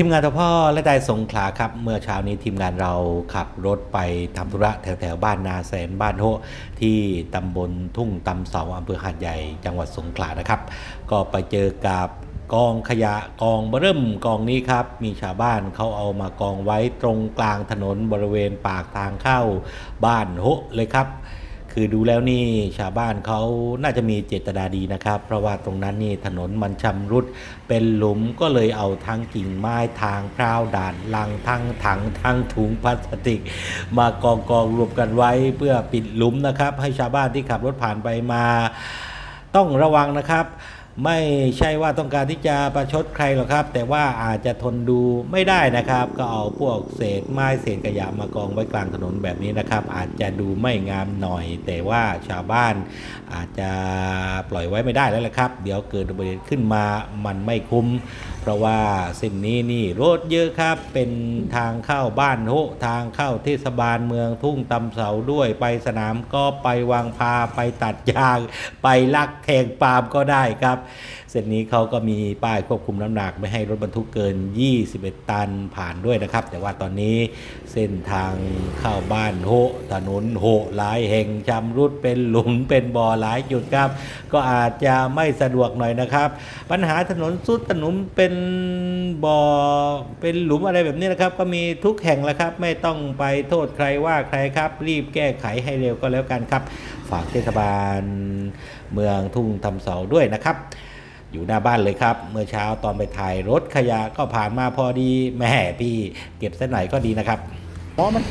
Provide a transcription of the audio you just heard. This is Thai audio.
ทีมงานทพ่อและได้สงขลาครับ เมื่อเช้านี้ทีมงานเราขับรถไปทำธุระแถวๆบ้านนาแสนบ้านโฮที่ตำบลทุ่งตำเสาอำเภอหาดใหญ่จังหวัดสงขลานะครับ ก็ไปเจอกับกองขยะกองเบิ่มกองนี้ครับ มีชาวบ้านเขาเอามากองไว้ตรงกลางถนนบริเวณปากทางเข้าบ้านโฮเลยครับ คือดูแล้วนี่ชาวบ้านเขาน่าจะมีเจตนาดีนะครับ เพราะว่าตรงนั้นนี่ถนนมันชำรุดเป็นหลุมก็เลยเอาทั้งกิ่งไม้ทางพร้าวด่านลังทั้งถังทั้งถุงพลาสติก มากองกองรวมกันไว้เพื่อปิดหลุมนะครับ ให้ชาวบ้านที่ขับรถผ่านไปมา ต้องระวังนะครับ ไม่ใช่ว่าต้องการที่จะประชดใครหรอกครับ แต่ว่าอาจจะทนดูไม่ได้นะครับ ก็เอาพวกเศษไม้เศษขยะมากองไว้กลางถนนแบบนี้นะครับ อาจจะดูไม่งามหน่อย แต่ว่าชาวบ้านอาจจะปล่อยไว้ไม่ได้แล้วละครับ เดี๋ยวเกิดอุบัติเหตุขึ้นมามันไม่คุ้ม เพราะว่าเส้นนี้นี่รถเยอะครับ เป็นทางเข้าบ้านโฮทางเข้าเทศบาลเมืองทุ่งตำเสาด้วยไปสนามก็ไปวางพาไปตัดยาง ไปลักแทงปาล์มก็ได้ครับเส้นนี้เขาก็มีป้ายควบคุมน้ำหนักไม่ให้รถบรรทุกเกิน 21 ตันผ่านด้วยนะครับ แต่ว่าตอนนี้เส้นทางเข้าบ้านโฮะถนนโฮะหลายแห่งชำรุดเป็นหลุมเป็นบ่อหลายจุดครับ ก็อาจจะไม่สะดวกหน่อยนะครับ ปัญหาถนนสุดถนนเป็นบ่อเป็นหลุมอะไรแบบนี้นะครับ ก็มีทุกแห่งแล้วครับ ไม่ต้องไปโทษใครว่าใครครับ รีบแก้ไขให้เร็วก็แล้วกันครับ ฝากเทศบาลเมืองทุ่งทำเสาด้วยนะครับ อยู่หน้าบ้านเลยครับ เมื่อเช้าตอนไปถ่ายรถขยะก็ผ่านมาพอดีแม่พี่เก็บเส้นไหนก็ดีนะครับอ๋อมัน